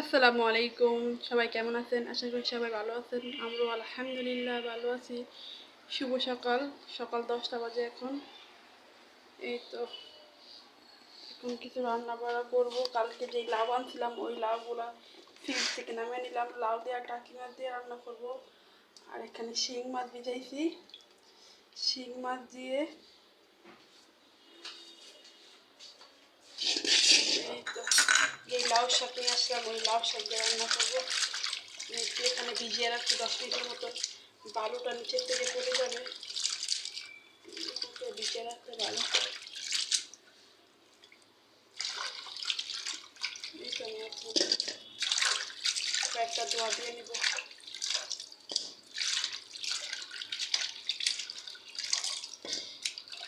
আসসালামু আলাইকুম। সবাই কেমন আছেন? আশা করি সবাই ভালো আছেন। আমরাও আলহামদুলিল্লাহ ভালো আছি। শুভ সকাল। সকাল দশটা বাজে এখন। এই তো এখন কিছু রান্না বাড়া করব। কালকে যে লাউ আনছিলাম, ওই লাউগুলা ফ্রিজ থেকে নামিয়ে নিলাম। লাউ দিয়ে আর টাকি মাছ দিয়ে রান্না করব। আর এখানে শিং মাছ ভিজাইছি। শিং মাছ দিয়ে এই তো এই লাউ ওই লাউ শাক রান্না করব। একটু এখানে ভিজিয়ে রাখছি দশ মিনিটের মতো। বালুটা নিচের থেকে পড়ে যাবে। ভিজিয়ে রাখতে ভালো কয়েকটা দোয়া দিয়ে নিব।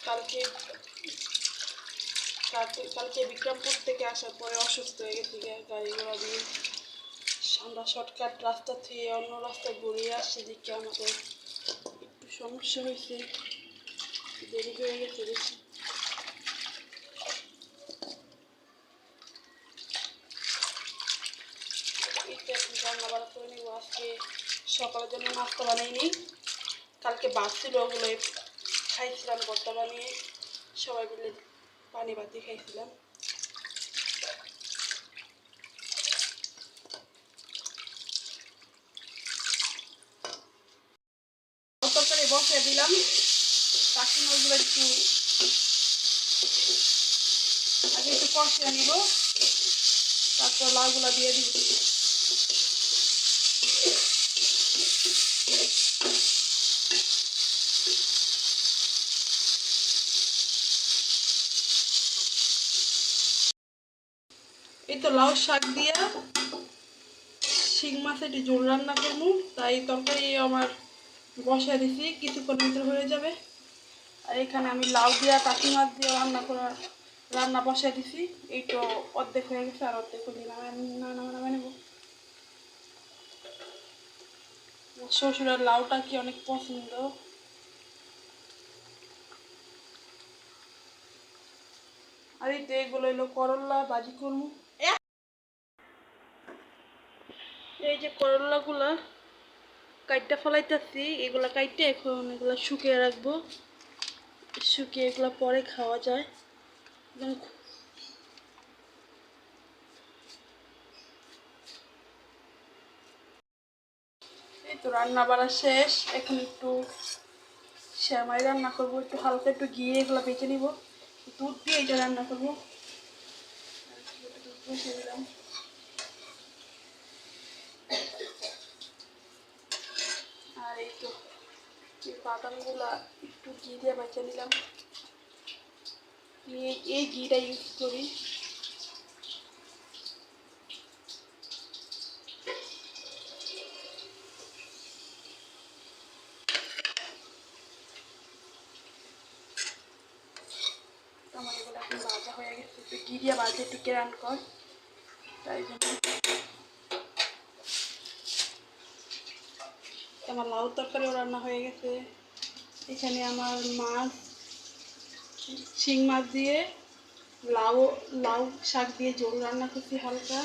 কালকে কালকে বিক্রমপুর থেকে আসার পরে অসুস্থ হয়ে গেছি গাড়ি ঘোড়া দিয়ে আমরা শর্টকাট রাস্তা থেকে অন্য রাস্তায় ঘুরিয়ে আসছি দিকে আমাদের একটু সমস্যা হয়েছে। দেরি হয়ে গেছে বেশি। রান্না করে আজকে সকালের জন্য নাস্তা বানাইনি কালকে বাড়ছিল ওগুলো খাইছিলাম, ভর্তা বানিয়ে। সবাই মিলে পানি বাতি খাইছিলাম তরকারি বসে দিলাম। কাশি মাছগুলো একটু আগে একটু কষিয়ে নিব। তারপর লাউগুলো দিয়ে দিব। এই তো লাউ শাক দিয়া শিং মাছের একটু ঝোল রান্না করব। তাই তরকারি আমার বসায় দিছি, কিছুক্ষণ ভিতরে হয়ে যাবে। আর এখানে আমি লাউ দিয়া কাকি মাছ দিয়ে রান্না করা রান্না বসায় দিছি। এই তো অর্ধেক হয়ে গেছে, আর অর্ধেক হয়ে নামে নামে নামে নেব। শ্বশুরের লাউটা কি অনেক পছন্দ? আর এই তো এগুলো হলো করল্লা বাজি করব। এই যে করলাগুলা কাইটটা ফলাইতেছি, এগুলা কাইটে এখন এগুলা শুকিয়ে রাখব। শুকিয়ে এগুলা পরে খাওয়া যায়। একদম তো রান্না বাড়া শেষ। এখন একটু শ্যামাই রান্না করব, একটু হালকা একটু ঘিয়ে এগুলো বেঁচে নিব। দুধ দিয়ে এটা রান্না করব। দুধ বসিয়ে দিলাম আর এই তো এই বাদামগুলা একটু ঘি দিয়ে বেঁচে নিলাম। আমি এই- ঘিটা ইউজ করি। আমার এগুলো হয়ে গেছে। একটু দিয়ে ভাজা, একটু তাই জন্য আমার লাউ তরকারিও রান্না হয়ে গেছে। এখানে আমার মাছ, শিং মাছ দিয়ে, লাউ লাউ শাক দিয়ে ঝোল রান্না করছি হালকা।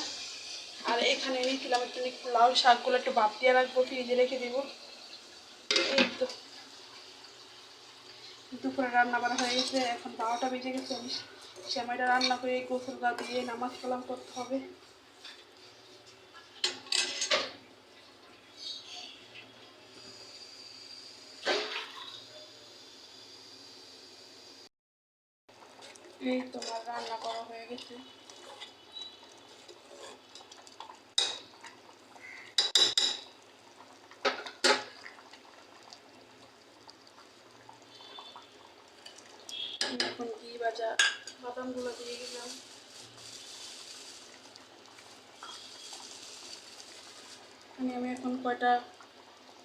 আর এখানে নিয়েছিলাম একটু লাউ শাকগুলো একটু ভাপ দিয়ে রাখব, ফ্রিজে রেখে দিব। এই তো। দুপুরে রান্না বান্না হয়ে গেছে, এখন বারোটা বেজে গেছে। আমি সেমাইটা রান্না করে গোসল গা দিয়ে নামাজ কালাম করতে হবে। এই তোমার রান্না করা হয়ে গেছে। এখন ঘি ভাজা বাদামগুলো দিয়ে দিলাম। আমি এখন কয়টা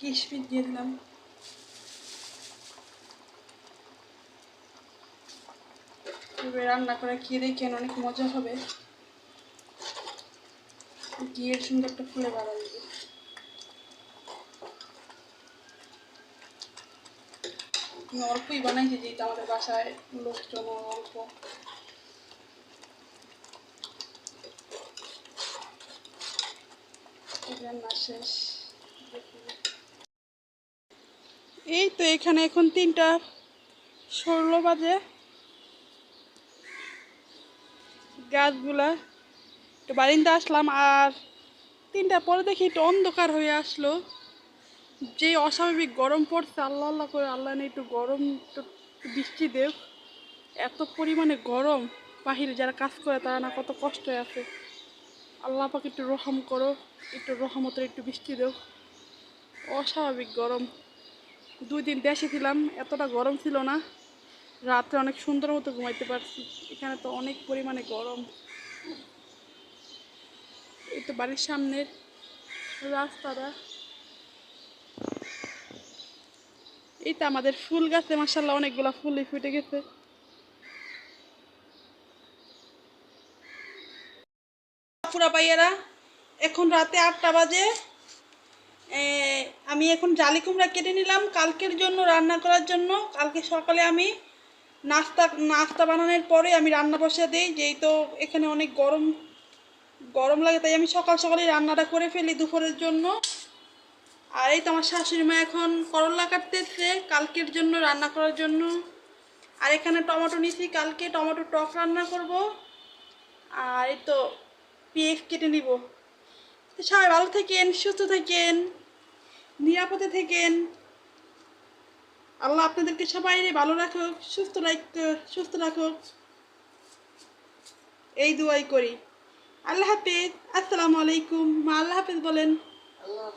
কিশমিশ দিয়ে দিলাম। এবার রান্না করে খেয়ে দেখেন অনেক মজা হবে। ঘিয়ের সুন্দর একটা ফুলে ভালো লাগবে অল্পই বানাইছি যেহেতু আমাদের বাসায় লোকজন অল্প। শেষ। এই তো এখানে এখন তিনটা ষোলো বাজে। গাছগুলা একটু বারিন্দা আসলাম আর তিনটা পরে দেখি একটু অন্ধকার হয়ে আসলো। যে অস্বাভাবিক গরম পড়ছে, আল্লাহ আল্লাহ করে, আল্লাহ নেই, একটু গরম, একটু বৃষ্টি দেব। এত পরিমাণে গরম, বাহিরে যারা কাজ করে তারা না কত কষ্ট আছে। আল্লাহ পাকে একটু রহম করো, একটু রহমতের, একটু বৃষ্টি দেও। অস্বাভাবিক গরম। দুই দিন দেশে ছিলাম, এতটা গরম ছিল না। রাত্রে অনেক সুন্দর মতো ঘুমাইতে পারছি। এখানে তো অনেক পরিমাণে গরম। এই তো বাড়ির সামনের রাস্তাটা। এই তো আমাদের ফুল গাছে মাসাল্লাহ অনেকগুলা ফুলই ফুটে গেছে। এখন রাতে আটটা বাজে। আমি এখন জালি কুমড়া কেটে নিলাম। কালকের জন্য রান্না করার জন্য। কালকে সকালে আমি নাস্তা নাস্তা বানানোর পরে আমি রান্না বসে দিই যেই তো এখানে অনেক গরম গরম লাগে, তাই আমি সকাল সকালে রান্নাটা করে ফেলি দুপুরের জন্য। আর এই তো আমার শাশুড়ি মা এখন করলা কাটতেছে কালকের জন্য রান্না করার জন্য। আর এখানে টমেটো নিছি কালকে, টমেটো টক রান্না করব। আর এই তো পেঁয়াজ কেটে নিব। সবাই ভালো থাকেন, সুস্থ থাকেন, নিরাপদে থাকেন। আল্লাহ আপনাদেরকে সবাই ভালো রাখুক, সুস্থ রাখ সুস্থ রাখুক। এই দুয়াই করি। আল্লাহ হাফিজ। আসসালামু আলাইকুম। মা আল্লাহ হাফিজ বলেন। আল্লাহ